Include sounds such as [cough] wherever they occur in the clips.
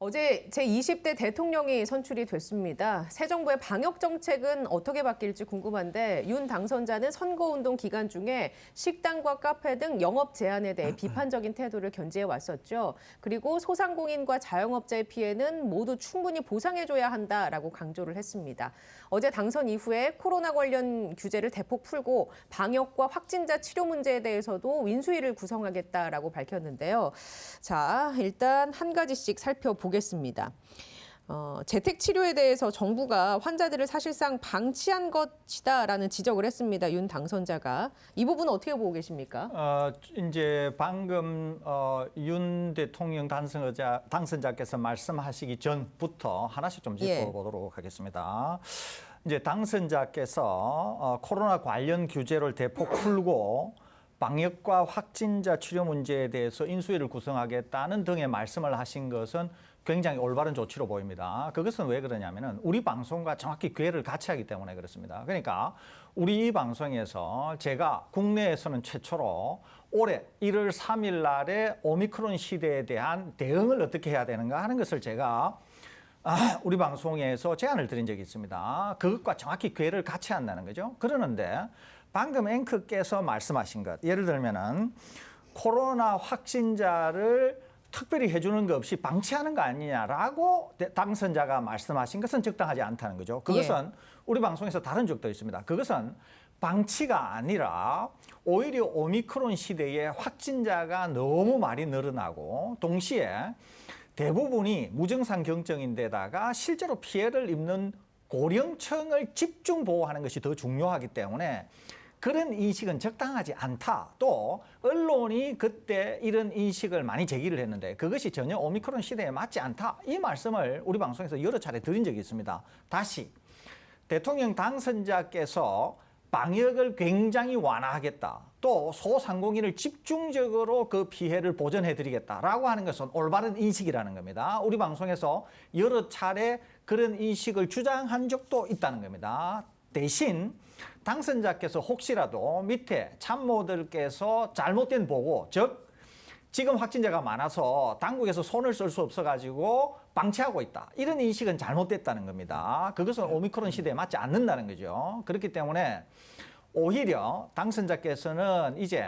어제 제20대 대통령이 선출이 됐습니다. 새 정부의 방역 정책은 어떻게 바뀔지 궁금한데 윤 당선자는 선거운동 기간 중에 식당과 카페 등 영업 제한에 대해 비판적인 태도를 견지해 왔었죠. 그리고 소상공인과 자영업자의 피해는 모두 충분히 보상해줘야 한다라고 강조를 했습니다. 어제 당선 이후에 코로나 관련 규제를 대폭 풀고 방역과 확진자 치료 문제에 대해서도 인수위를 구성하겠다라고 밝혔는데요. 자, 일단 한 가지씩 살펴보겠습니다. 어, 재택 치료에 대해서 정부가 환자들을 사실상 방치한 것이다라는 지적을 했습니다. 윤 당선자가 이 부분은 어떻게 보고 계십니까? 어, 이제 방금 어, 윤 대통령 당선자, 당선자께서 말씀하시기 전부터 하나씩 좀 예. 짚어보도록 하겠습니다. 이제 당선자께서 어, 코로나 관련 규제를 대폭 풀고 방역과 확진자 치료 문제에 대해서 인수위를 구성하겠다는 등의 말씀을 하신 것은 굉장히 올바른 조치로 보입니다. 그것은 왜 그러냐면은 우리 방송과 정확히 궤를 같이 하기 때문에 그렇습니다. 그러니까 우리 이 방송에서 제가 국내에서는 최초로 올해 1월 3일 날에 오미크론 시대에 대한 대응을 어떻게 해야 되는가 하는 것을 제가 아, 우리 방송에서 제안을 드린 적이 있습니다. 그것과 정확히 궤를 같이 한다는 거죠. 그러는데 방금 앵커께서 말씀하신 것, 예를 들면은 코로나 확진자를 특별히 해주는 것 없이 방치하는 거 아니냐라고 대- 당선자가 말씀하신 것은 적당하지 않다는 거죠. 그것은 우리 방송에서 다른 적도 있습니다. 그것은 방치가 아니라 오히려 오미크론 시대에 확진자가 너무 많이 늘어나고 동시에 대부분이 무증상 경증인데다가 실제로 피해를 입는 고령층을 집중 보호하는 것이 더 중요하기 때문에 그런 인식은 적당하지 않다. 또 언론이 그때 이런 인식을 많이 제기를 했는데 그것이 전혀 오미크론 시대에 맞지 않다. 이 말씀을 우리 방송에서 여러 차례 드린 적이 있습니다. 다시 대통령 당선자께서 방역을 굉장히 완화하겠다. 또 소상공인을 집중적으로 그 피해를 보전해드리겠다라고 하는 것은 올바른 인식이라는 겁니다. 우리 방송에서 여러 차례 그런 인식을 주장한 적도 있다는 겁니다. 대신 당선자께서 혹시라도 밑에 참모들께서 잘못된 보고, 즉 지금 확진자가 많아서 당국에서 손을 쓸 수 없어가지고 방치하고 있다. 이런 인식은 잘못됐다는 겁니다. 그것은 오미크론 시대에 맞지 않는다는 거죠. 그렇기 때문에 오히려 당선자께서는 이제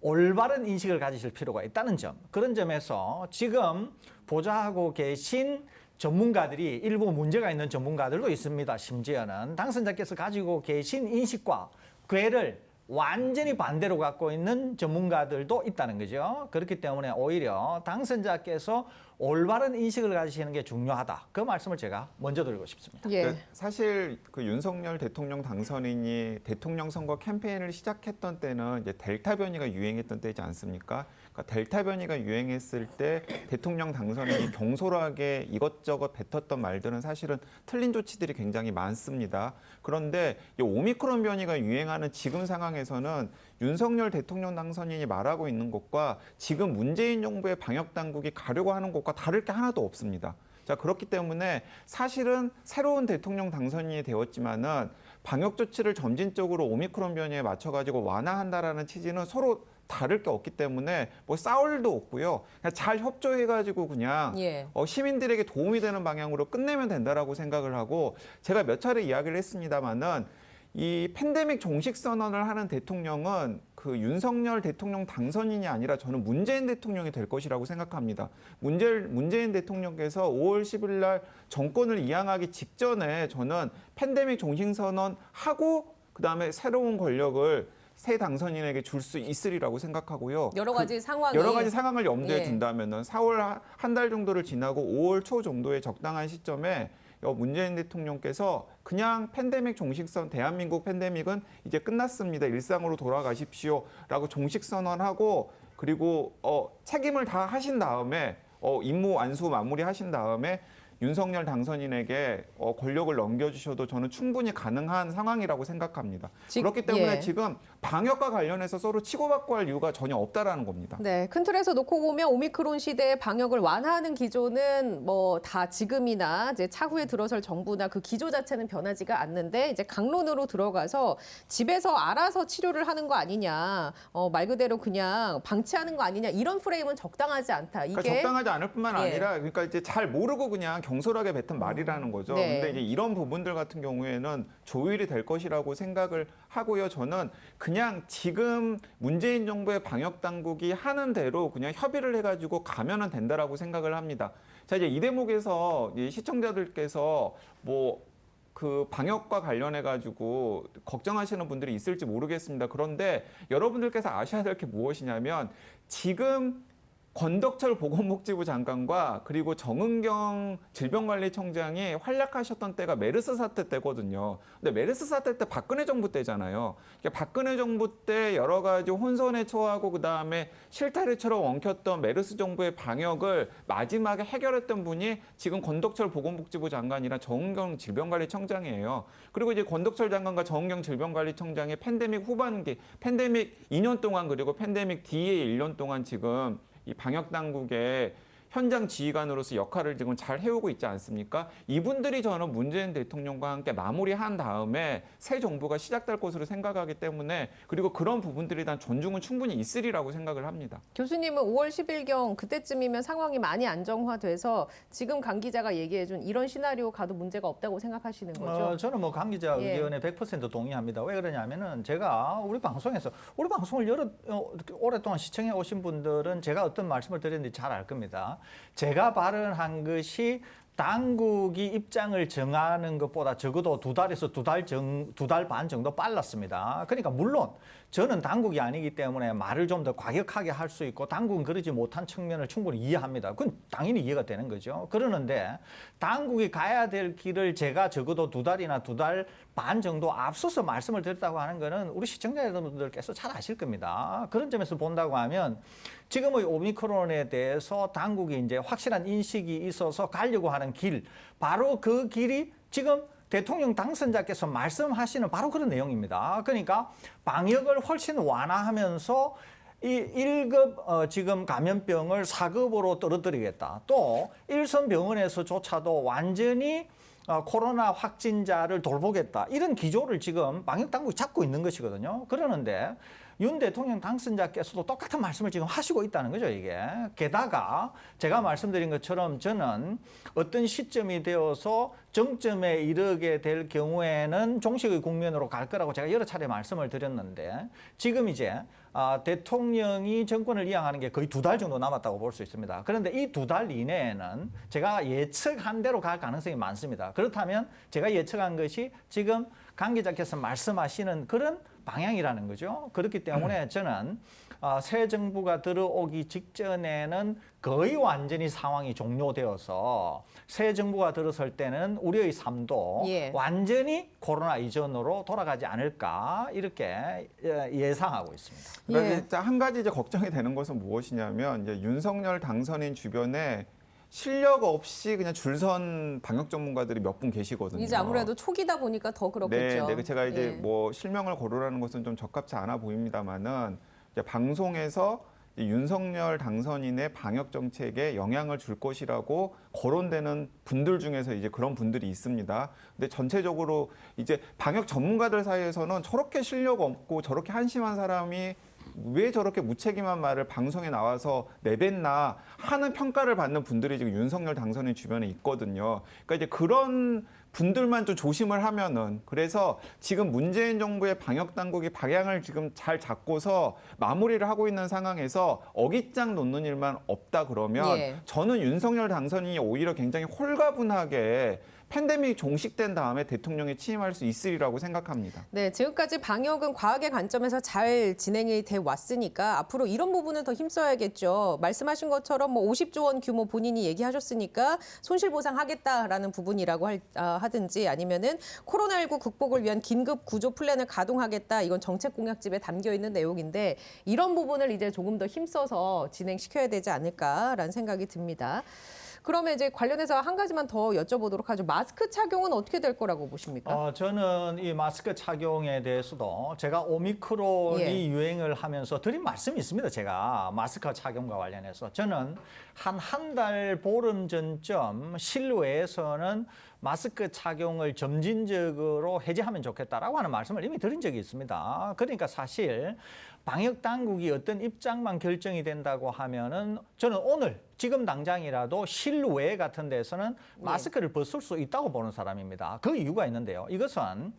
올바른 인식을 가지실 필요가 있다는 점. 그런 점에서 지금 보좌하고 계신 전문가들이 일부 문제가 있는 전문가들도 있습니다. 심지어는 당선자께서 가지고 계신 인식과 궤를 완전히 반대로 갖고 있는 전문가들도 있다는 거죠. 그렇기 때문에 오히려 당선자께서 올바른 인식을 가지시는 게 중요하다. 그 말씀을 제가 먼저 드리고 싶습니다. 예. 그러니까 사실 그 윤석열 대통령 당선인이 대통령 선거 캠페인을 시작했던 때는 이제 델타 변이가 유행했던 때지 않습니까? 그러니까 델타 변이가 유행했을 때 대통령 당선인이 [clears throat] 경솔하게 이것저것 뱉었던 말들은 사실은 틀린 조치들이 굉장히 많습니다. 그런데 이 오미크론 변이가 유행하는 지금 상황에서는 윤석열 대통령 당선인이 말하고 있는 것과 지금 문재인 정부의 방역 당국이 가려고 하는 것과 다를 게 하나도 없습니다. 자, 그렇기 때문에 사실은 새로운 대통령 당선인이 되었지만은 방역 조치를 점진적으로 오미크론 변이에 맞춰 가지고 완화한다라는 취지는 서로 다를 게 없기 때문에 뭐 싸울 일도 없고요. 그냥 잘 협조해 가지고 그냥 예. 어, 시민들에게 도움이 되는 방향으로 끝내면 된다라고 생각을 하고 제가 몇 차례 이야기를 했습니다마는 이 팬데믹 종식 선언을 하는 대통령은 그 윤석열 대통령 당선인이 아니라 저는 문재인 대통령이 될 것이라고 생각합니다. 문재, 문재인 대통령께서 5월 10일 날 정권을 이양하기 직전에 저는 팬데믹 종식 선언 하고 그다음에 새로운 권력을 새 당선인에게 줄 수 있으리라고 생각하고요. 여러 가지 상황이 여러 가지 상황을 염두에 예. 둔다면은 4월 한 달 정도를 지나고 5월 초 정도의 적당한 시점에 어, 문재인 대통령께서 그냥 팬데믹 종식선 대한민국 팬데믹은 이제 끝났습니다. 일상으로 돌아가십시오라고 종식 선언하고 그리고 어, 책임을 다 하신 다음에 어, 임무 완수 마무리하신 다음에 윤석열 당선인에게 어, 권력을 넘겨주셔도 저는 충분히 가능한 상황이라고 생각합니다. 지- 그렇기 때문에 예. 지금 방역과 관련해서 서로 치고받고 할 이유가 전혀 없다라는 겁니다. 네, 큰 틀에서 놓고 보면 오미크론 시대의 방역을 완화하는 기조는 뭐 다 지금이나 이제 차후에 들어설 정부나 그 기조 자체는 변하지가 않는데 이제 강론으로 들어가서 집에서 알아서 치료를 하는 거 아니냐, 어, 말 그대로 그냥 방치하는 거 아니냐 이런 프레임은 적당하지 않다. 이게 그러니까 적당하지 않을 뿐만 예. 아니라 그러니까 이제 잘 모르고 그냥 경솔하게 뱉은 말이라는 거죠. 네. 근데 이제 이런 부분들 같은 경우에는 조율이 될 것이라고 생각을 하고요. 저는 그냥 지금 문재인 정부의 방역 당국이 하는 대로 그냥 협의를 해가지고 가면은 된다라고 생각을 합니다. 자 이제 이 대목에서 이 시청자들께서 뭐그 방역과 관련해 가지고 걱정하시는 분들이 있을지 모르겠습니다. 그런데 여러분들께서 아셔야 될 게 무엇이냐면 지금 권덕철 보건복지부 장관과 그리고 정은경 질병관리청장이 활약하셨던 때가 메르스 사태 때거든요. 근데 메르스 사태 때 박근혜 정부 때잖아요. 그러니까 박근혜 정부 때 여러 가지 혼선에 처하고 그 다음에 실타래처럼 엉켰던 메르스 정부의 방역을 마지막에 해결했던 분이 지금 권덕철 보건복지부 장관이랑 정은경 질병관리청장이에요. 그리고 이제 권덕철 장관과 정은경 질병관리청장이 팬데믹 후반기, 팬데믹 2년 동안 그리고 팬데믹 뒤에 1년 동안 지금 이 방역 당국의 현장 지휘관으로서 역할을 지금 잘 해오고 있지 않습니까? 이분들이 저는 문재인 대통령과 함께 마무리한 다음에 새 정부가 시작될 것으로 생각하기 때문에 그리고 그런 부분들에 대한 존중은 충분히 있으리라고 생각을 합니다. 교수님은 5월 10일경 그때쯤이면 상황이 많이 안정화돼서 지금 강 기자가 얘기해준 이런 시나리오 가도 문제가 없다고 생각하시는 거죠? 어, 저는 뭐 강 기자 예. 의견에 100% 동의합니다. 왜 그러냐면은 제가 우리 방송에서 우리 방송을 여러 어, 오랫동안 시청해 오신 분들은 제가 어떤 말씀을 드렸는지 잘 알 겁니다. 제가 발언한 것이 당국이 입장을 정하는 것보다 적어도 두 달에서 두 달 정, 두 달 반 정도 빨랐습니다. 그러니까 물론 저는 당국이 아니기 때문에 말을 좀 더 과격하게 할 수 있고 당국은 그러지 못한 측면을 충분히 이해합니다. 그건 당연히 이해가 되는 거죠. 그러는데 당국이 가야 될 길을 제가 적어도 두 달이나 두 달 반 정도 앞서서 말씀을 드렸다고 하는 거는 우리 시청자 여러분들께서 잘 아실 겁니다. 그런 점에서 본다고 하면 지금의 오미크론에 대해서 당국이 이제 확실한 인식이 있어서 가려고 하는 길, 바로 그 길이 지금 대통령 당선자께서 말씀하시는 바로 그런 내용입니다. 그러니까 방역을 훨씬 완화하면서 이 1급 어, 지금 감염병을 4급으로 떨어뜨리겠다. 또 일선 병원에서조차도 완전히 어, 코로나 확진자를 돌보겠다. 이런 기조를 지금 방역 당국이 잡고 있는 것이거든요. 그러는데 윤 대통령 당선자께서도 똑같은 말씀을 지금 하시고 있다는 거죠, 이게. 게다가 제가 말씀드린 것처럼 저는 어떤 시점이 되어서 정점에 이르게 될 경우에는 종식의 국면으로 갈 거라고 제가 여러 차례 말씀을 드렸는데 지금 이제 아, 대통령이 정권을 이양하는 게 거의 두 달 정도 남았다고 볼 수 있습니다. 그런데 이 두 달 이내에는 제가 예측한 대로 갈 가능성이 많습니다. 그렇다면 제가 예측한 것이 지금 강 기자께서 말씀하시는 그런 방향이라는 거죠. 그렇기 때문에 저는 아, 새 정부가 들어오기 직전에는 거의 완전히 상황이 종료되어서 새 정부가 들어설 때는 우리의 삶도 예. 완전히 코로나 이전으로 돌아가지 않을까 이렇게 예, 예상하고 있습니다. 그러니까 예. 한 가지 이제 걱정이 되는 것은 무엇이냐면 이제 윤석열 당선인 주변에 실력 없이 그냥 줄선 방역 전문가들이 몇 분 계시거든요. 이제 아무래도 초기다 보니까 더 그렇겠죠. 네, 네, 제가 이제 예. 뭐 실명을 거론하는 것은 좀 적합치 않아 보입니다만은 방송에서 이 윤석열 당선인의 방역 정책에 영향을 줄 것이라고 거론되는 분들 중에서 이제 그런 분들이 있습니다. 근데 전체적으로 이제 방역 전문가들 사이에서는 저렇게 실력 없고 저렇게 한심한 사람이 왜 저렇게 무책임한 말을 방송에 나와서 내뱉나 하는 평가를 받는 분들이 지금 윤석열 당선인 주변에 있거든요. 그러니까 이제 그런 분들만 좀 조심을 하면은 그래서 지금 문재인 정부의 방역 당국이 방향을 지금 잘 잡고서 마무리를 하고 있는 상황에서 어깃장 놓는 일만 없다 그러면 예. 저는 윤석열 당선인이 오히려 굉장히 홀가분하게 팬데믹 종식된 다음에 대통령에 취임할 수 있으리라고 생각합니다. 네, 지금까지 방역은 과학의 관점에서 잘 진행이 돼 왔으니까 앞으로 이런 부분은 더 힘써야겠죠. 말씀하신 것처럼 뭐 50조 원 규모 본인이 얘기하셨으니까 손실 보상하겠다라는 부분이라고 할- 아, 하든지 아니면은 코로나19 극복을 위한 긴급 구조 플랜을 가동하겠다. 이건 정책 공약집에 담겨 있는 내용인데 이런 부분을 이제 조금 더 힘써서 진행시켜야 되지 않을까라는 생각이 듭니다. 그러면 이제 관련해서 한 가지만 더 여쭤보도록 하죠. 마스크 착용은 어떻게 될 거라고 보십니까? 어, 저는 이 마스크 착용에 대해서도 제가 오미크론이 예. 유행을 하면서 드린 말씀이 있습니다. 제가 마스크 착용과 관련해서 저는 한 한 달 보름 전쯤 실외에서는 마스크 착용을 점진적으로 해제하면 좋겠다라고 하는 말씀을 이미 드린 적이 있습니다. 그러니까 사실 방역 당국이 어떤 입장만 결정이 된다고 하면은 저는 오늘 지금 당장이라도 실외 같은 데서는 마스크를 벗을 수 있다고 보는 사람입니다. 그 이유가 있는데요. 이것은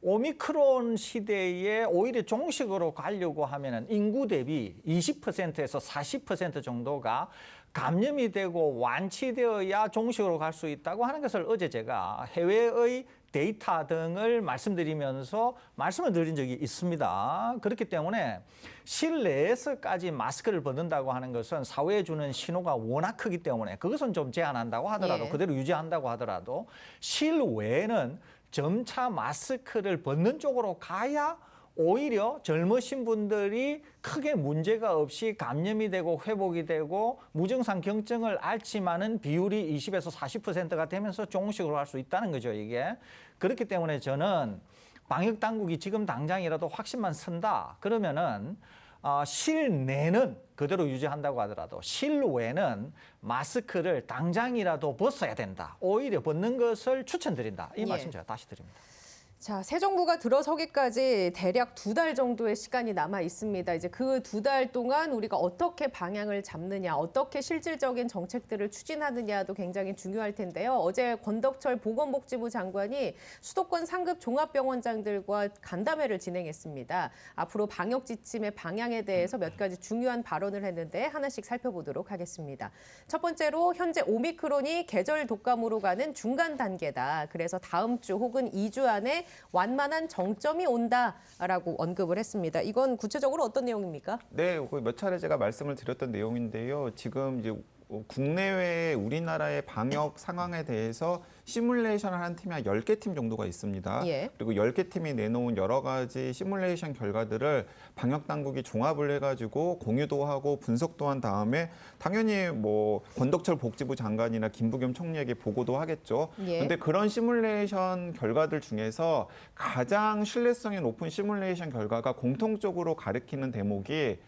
오미크론 시대에 오히려 종식으로 가려고 하면은 인구 대비 20%에서 40% 정도가 감염이 되고 완치되어야 종식으로 갈 수 있다고 하는 것을 어제 제가 해외의 데이터 등을 말씀드리면서 말씀을 드린 적이 있습니다. 그렇기 때문에 실내에서까지 마스크를 벗는다고 하는 것은 사회에 주는 신호가 워낙 크기 때문에 그것은 좀 제한한다고 하더라도 예. 그대로 유지한다고 하더라도 실외에는 점차 마스크를 벗는 쪽으로 가야 오히려 젊으신 분들이 크게 문제가 없이 감염이 되고 회복이 되고 무증상 경증을 앓지만은 비율이 20에서 40%가 되면서 종식으로 할 수 있다는 거죠, 이게. 그렇기 때문에 저는 방역 당국이 지금 당장이라도 확신만 쓴다. 그러면은 어, 실내는 그대로 유지한다고 하더라도 실외는 마스크를 당장이라도 벗어야 된다. 오히려 벗는 것을 추천드린다. 이 예. 말씀 제가 다시 드립니다. 자, 새 정부가 들어서기까지 대략 두 달 정도의 시간이 남아 있습니다. 이제 그 두 달 동안 우리가 어떻게 방향을 잡느냐, 어떻게 실질적인 정책들을 추진하느냐도 굉장히 중요할 텐데요. 어제 권덕철 보건복지부 장관이 수도권 상급 종합병원장들과 간담회를 진행했습니다. 앞으로 방역 지침의 방향에 대해서 몇 가지 중요한 발언을 했는데 하나씩 살펴보도록 하겠습니다. 첫 번째로 현재 오미크론이 계절 독감으로 가는 중간 단계다. 그래서 다음 주 혹은 2주 안에 완만한 정점이 온다라고 언급을 했습니다. 이건 구체적으로 어떤 내용입니까? 네, 그몇 차례 제가 말씀을 드렸던 내용인데요. 지금 이제 국내외 우리나라의 방역 상황에 대해서 시뮬레이션을 한 팀이 한 10개 팀 정도가 있습니다. 예. 그리고 10개 팀이 내놓은 여러 가지 시뮬레이션 결과들을 방역 당국이 종합을 해가지고 공유도 하고 분석도 한 다음에 당연히 뭐 권덕철 복지부 장관이나 김부겸 총리에게 보고도 하겠죠. 예. 근데 그런 시뮬레이션 결과들 중에서 가장 신뢰성이 높은 시뮬레이션 결과가 공통적으로 가리키는 대목이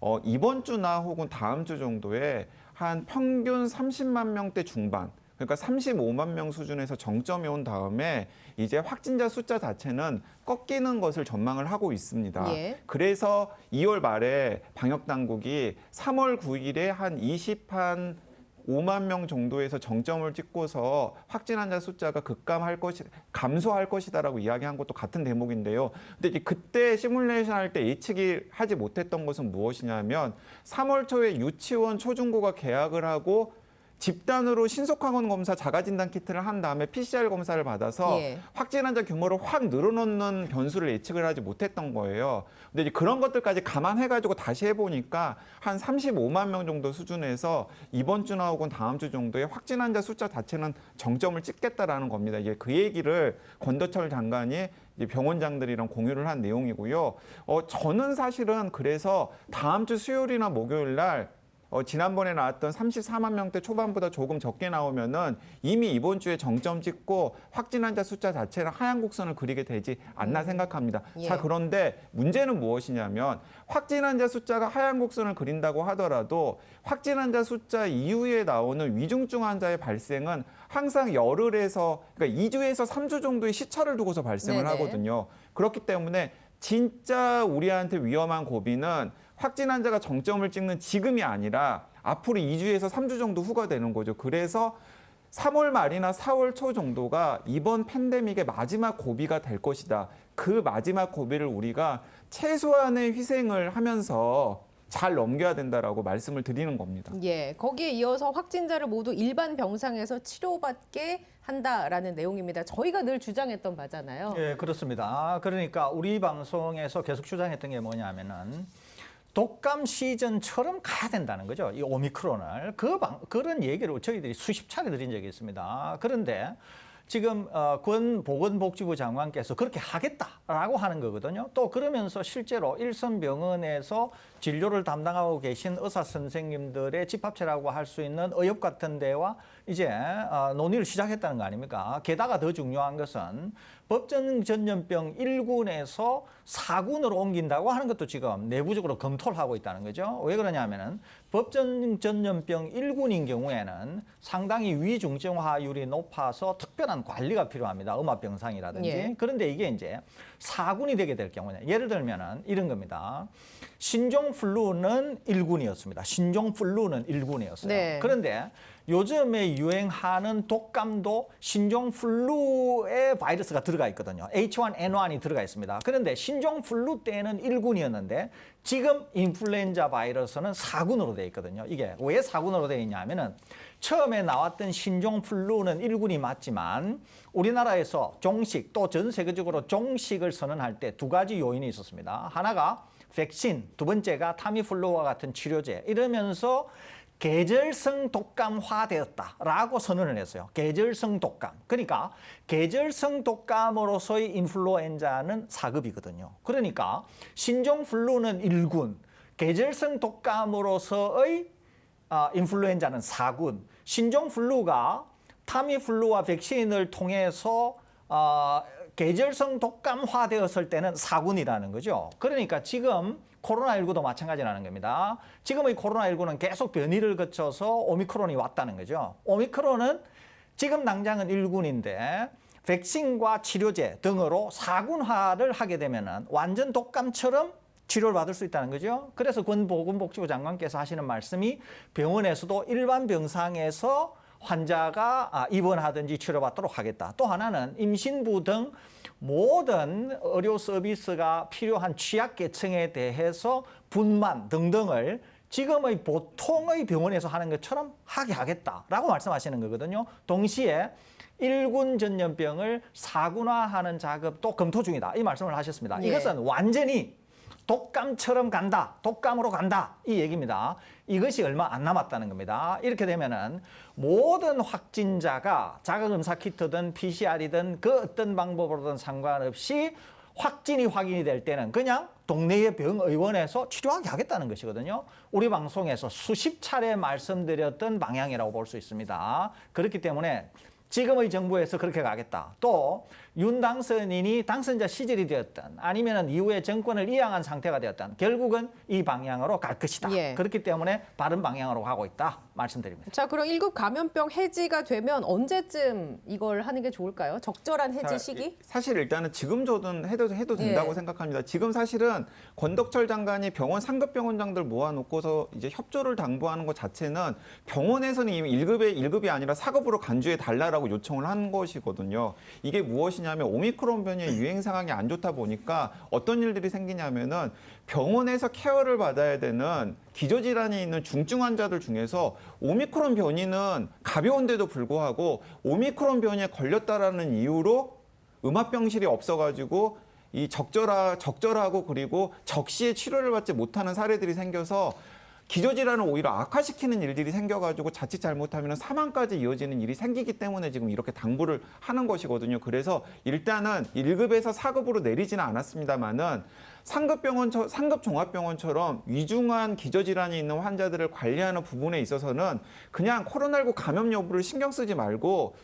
어, 이번 주나 혹은 다음 주 정도에 한 평균 30만 명대 중반 그러니까 35만 명 수준에서 정점이 온 다음에 이제 확진자 숫자 자체는 꺾이는 것을 전망을 하고 있습니다. 예. 그래서 2월 말에 방역 당국이 3월 9일에 한 20한 5만 명 정도에서 정점을 찍고서 확진 환자 숫자가 급감할 것이 감소할 것이다라고 이야기한 것도 같은 대목인데요. 근데 이제 그때 시뮬레이션 할 때 예측이 하지 못했던 것은 무엇이냐면 3월 초에 유치원 초중고가 개학을 하고 집단으로 신속항원 검사 자가진단 키트를 한 다음에 PCR 검사를 받아서 예. 확진 환자 규모를 확 늘어놓는 변수를 예측을 하지 못했던 거예요. 근데 이제 그런 것들까지 감안해가지고 다시 해보니까 한 35만 명 정도 수준에서 이번 주나 혹은 다음 주 정도에 확진 환자 숫자 자체는 정점을 찍겠다라는 겁니다. 이게 그 얘기를 권도철 장관이 병원장들이랑 공유를 한 내용이고요. 어, 저는 사실은 그래서 다음 주 수요일이나 목요일 날 어, 지난번에 나왔던 34만 명대 초반보다 조금 적게 나오면은 이미 이번 주에 정점 찍고 확진 환자 숫자 자체는 하향 곡선을 그리게 되지 않나 생각합니다. 예. 자, 그런데 문제는 무엇이냐면 확진 환자 숫자가 하향 곡선을 그린다고 하더라도 확진 환자 숫자 이후에 나오는 위중증 환자의 발생은 항상 열흘에서 그러니까 2주에서 3주 정도의 시차를 두고서 발생을 네네. 하거든요. 그렇기 때문에 진짜 우리한테 위험한 고비는 확진 환자가 정점을 찍는 지금이 아니라 앞으로 2주에서 3주 정도 후가 되는 거죠. 그래서 3월 말이나 4월 초 정도가 이번 팬데믹의 마지막 고비가 될 것이다. 그 마지막 고비를 우리가 최소한의 희생을 하면서 잘 넘겨야 된다라고 말씀을 드리는 겁니다. 예, 거기에 이어서 확진자를 모두 일반 병상에서 치료받게 한다라는 내용입니다. 저희가 늘 주장했던 바잖아요. 예, 그렇습니다. 그러니까 우리 방송에서 계속 주장했던 게 뭐냐면은 독감 시즌처럼 가야 된다는 거죠. 이 오미크론을 그 방, 그런 얘기를 저희들이 수십 차례 드린 적이 있습니다. 그런데 지금 어, 권 보건복지부 장관께서 그렇게 하겠다라고 하는 거거든요. 또 그러면서 실제로 일선 병원에서 진료를 담당하고 계신 의사 선생님들의 집합체라고 할 수 있는 의협 같은 데와 이제 어, 논의를 시작했다는 거 아닙니까? 게다가 더 중요한 것은 법정 전염병 1군에서 4군으로 옮긴다고 하는 것도 지금 내부적으로 검토를 하고 있다는 거죠. 왜 그러냐면은 법정 전염병 1군인 경우에는 상당히 위중증화율이 높아서 특별한 관리가 필요합니다. 음압병상이라든지. 예. 그런데 이게 이제 4군이 되게 될 경우는 예를 들면은 이런 겁니다. 신종 플루는 1군이었습니다. 신종 플루는 1군이었어요. 네. 그런데 요즘에 유행하는 독감도 신종 플루의 바이러스가 들어가 있거든요. H1N1이 들어가 있습니다. 그런데 신종 플루 때는 1군이었는데 지금 인플루엔자 바이러스는 4군으로 되어 있거든요. 이게 왜 4군으로 되어 있냐면은 처음에 나왔던 신종 플루는 1군이 맞지만 우리나라에서 종식 또 전 세계적으로 종식을 선언할 때 두 가지 요인이 있었습니다. 하나가 백신, 두 번째가 타미플루와 같은 치료제 이러면서 계절성 독감화되었다라고 선언을 했어요. 계절성 독감. 그러니까 계절성 독감으로서의 인플루엔자는 4급이거든요. 그러니까 신종 플루는 1군, 계절성 독감으로서의 아, 인플루엔자는 4군, 신종 플루가 타미플루와 백신을 통해서 아, 계절성 독감화되었을 때는 4군이라는 거죠. 그러니까 지금 코로나19도 마찬가지라는 겁니다. 지금의 코로나19는 계속 변이를 거쳐서 오미크론이 왔다는 거죠. 오미크론은 지금 당장은 1군인데 백신과 치료제 등으로 4군화를 하게 되면 은 완전 독감처럼 치료를 받을 수 있다는 거죠. 그래서 권 보건복지부 장관께서 하시는 말씀이 병원에서도 일반 병상에서 환자가 아, 입원하든지 치료받도록 하겠다. 또 하나는 임신부 등 모든 의료 서비스가 필요한 취약계층에 대해서 분만 등등을 지금의 보통의 병원에서 하는 것처럼 하게 하겠다라고 말씀하시는 거거든요. 동시에 일군 전염병을 사군화하는 작업도 검토 중이다. 이 말씀을 하셨습니다. 예. 이것은 완전히 독감처럼 간다, 독감으로 간다 이 얘기입니다. 이것이 얼마 안 남았다는 겁니다. 이렇게 되면은 모든 확진자가 자가검사 키트든 PCR이든 그 어떤 방법으로든 상관없이 확진이 확인이 될 때는 그냥 동네의 병의원에서 치료하게 하겠다는 것이거든요. 우리 방송에서 수십 차례 말씀드렸던 방향이라고 볼 수 있습니다. 그렇기 때문에 지금의 정부에서 그렇게 가겠다. 또 윤 당선인이 당선자 시절이 되었던 아니면 이후에 정권을 이양한 상태가 되었던 결국은 이 방향으로 갈 것이다. 예. 그렇기 때문에 바른 방향으로 가고 있다 말씀드립니다. 자, 그럼 1급 감염병 해지가 되면 언제쯤 이걸 하는 게 좋을까요? 적절한 해지 자, 시기? 이- 사실 일단은 지금 줘도 해도 해도 된다고 예. 생각합니다. 지금 사실은 권덕철 장관이 병원 상급 병원장들 모아놓고서 이제 협조를 당부하는 것 자체는 병원에서는 이미 1급에 1급이 아니라 4급으로 간주해 달라라고 요청을 한 것이거든요. 이게 무엇이냐 면 오미크론 변이의 유행 상황이 안 좋다 보니까 어떤 일들이 생기냐면은 병원에서 케어를 받아야 되는 기저질환이 있는 중증 환자들 중에서 오미크론 변이는 가벼운데도 불구하고 오미크론 변이에 걸렸다라는 이유로 음압병실이 없어가지고 이 적절하, 적절하고 그리고 적시에 치료를 받지 못하는 사례들이 생겨서 기저질환을 오히려 악화시키는 일들이 생겨가지고 자칫 잘못하면 사망까지 이어지는 일이 생기기 때문에 지금 이렇게 당부를 하는 것이거든요. 그래서 일단은 1급에서 4급으로 내리지는 않았습니다만은 상급 병원, 상급 종합병원처럼 위중한 기저질환이 있는 환자들을 관리하는 부분에 있어서는 그냥 코로나19 감염 여부를 신경 쓰지 말고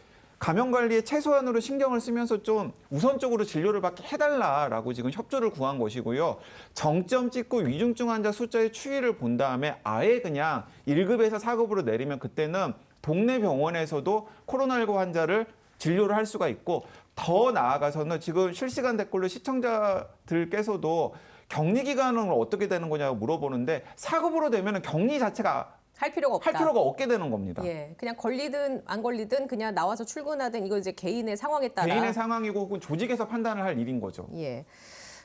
감염 관리에 최소한으로 신경을 쓰면서 좀 우선적으로 진료를 받게 해달라라고 지금 협조를 구한 것이고요. 정점 찍고 위중증 환자 숫자의 추이를 본 다음에 아예 그냥 1급에서 4급으로 내리면 그때는 동네 병원에서도 코로나19 환자를 진료를 할 수가 있고 더 나아가서는 지금 실시간 댓글로 시청자들께서도 격리 기간은 어떻게 되는 거냐고 물어보는데 4급으로 되면 격리 자체가 할 필요가 없다. 할 필요가 없게 되는 겁니다. 예, 그냥 걸리든 안 걸리든 그냥 나와서 출근하든 이거 이제 개인의 상황에 따라. 개인의 상황이고 혹은 조직에서 판단을 할 일인 거죠. 예.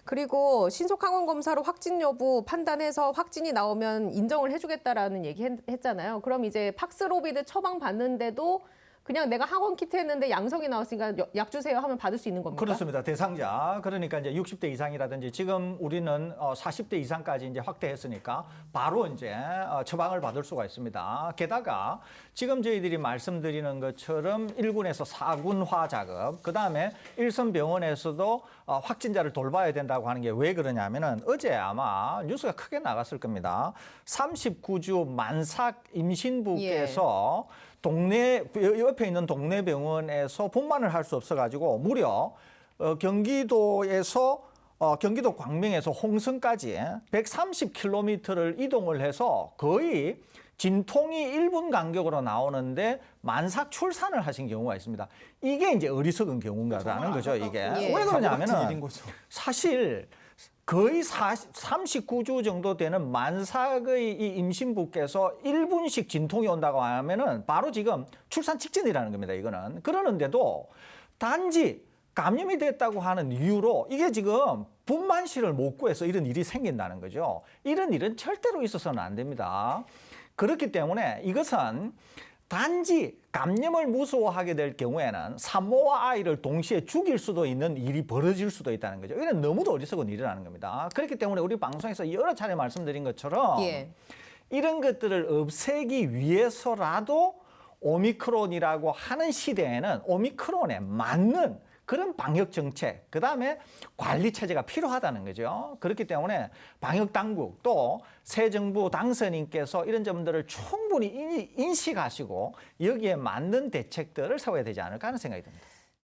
그리고 신속 항원 검사로 확진 여부 판단해서 확진이 나오면 인정을 해주겠다라는 얘기 했, 잖아요 그럼 이제 팍스로비드 처방 받는데도 그냥 내가 학원 키트 했는데 양성이 나왔으니까 여- 약 주세요 하면 받을 수 있는 겁니까? 그렇습니다. 대상자. 그러니까 이제 60대 이상이라든지 지금 우리는 어, 40대 이상까지 이제 확대했으니까 바로 이제 어, 처방을 받을 수가 있습니다. 게다가 지금 저희들이 말씀드리는 것처럼 1군에서 4군화 작업, 그 다음에 일선 병원에서도 어, 확진자를 돌봐야 된다고 하는 게 왜 그러냐면은 어제 아마 뉴스가 크게 나갔을 겁니다. 39주 만삭 임신부께서 동네 옆에 있는 동네 병원에서 분만을 할 수 없어가지고 무려 어, 경기도에서 어, 경기도 광명에서 홍성까지 130km를 이동을 해서 거의 진통이 1분 간격으로 나오는데 만삭 출산을 하신 경우가 있습니다. 이게 이제 어리석은 경우인가라는 거죠, 이게. 예. 왜 그러냐면은. 사실 거의 40, 39주 정도 되는 만삭의 이 임신부께서 1분씩 진통이 온다고 하면은 바로 지금 출산 직전이라는 겁니다. 이거는 그러는데도 단지 감염이 됐다고 하는 이유로 이게 지금 분만실을 못 구해서 이런 일이 생긴다는 거죠. 이런 일은 절대로 있어서는 안 됩니다. 그렇기 때문에 이것은 단지 감염을 무서워하게 될 경우에는 산모와 아이를 동시에 죽일 수도 있는 일이 벌어질 수도 있다는 거죠. 이건 너무도 어리석은 일이라는 겁니다. 그렇기 때문에 우리 방송에서 여러 차례 말씀드린 것처럼 예. 이런 것들을 없애기 위해서라도 오미크론이라고 하는 시대에는 오미크론에 맞는 그런 방역 정책, 그 다음에 관리 체제가 필요하다는 거죠. 그렇기 때문에 방역 당국 또 새 정부 당선인께서 이런 점들을 충분히 인- 인식하시고 여기에 맞는 대책들을 세워야 되지 않을까 하는 생각이 듭니다.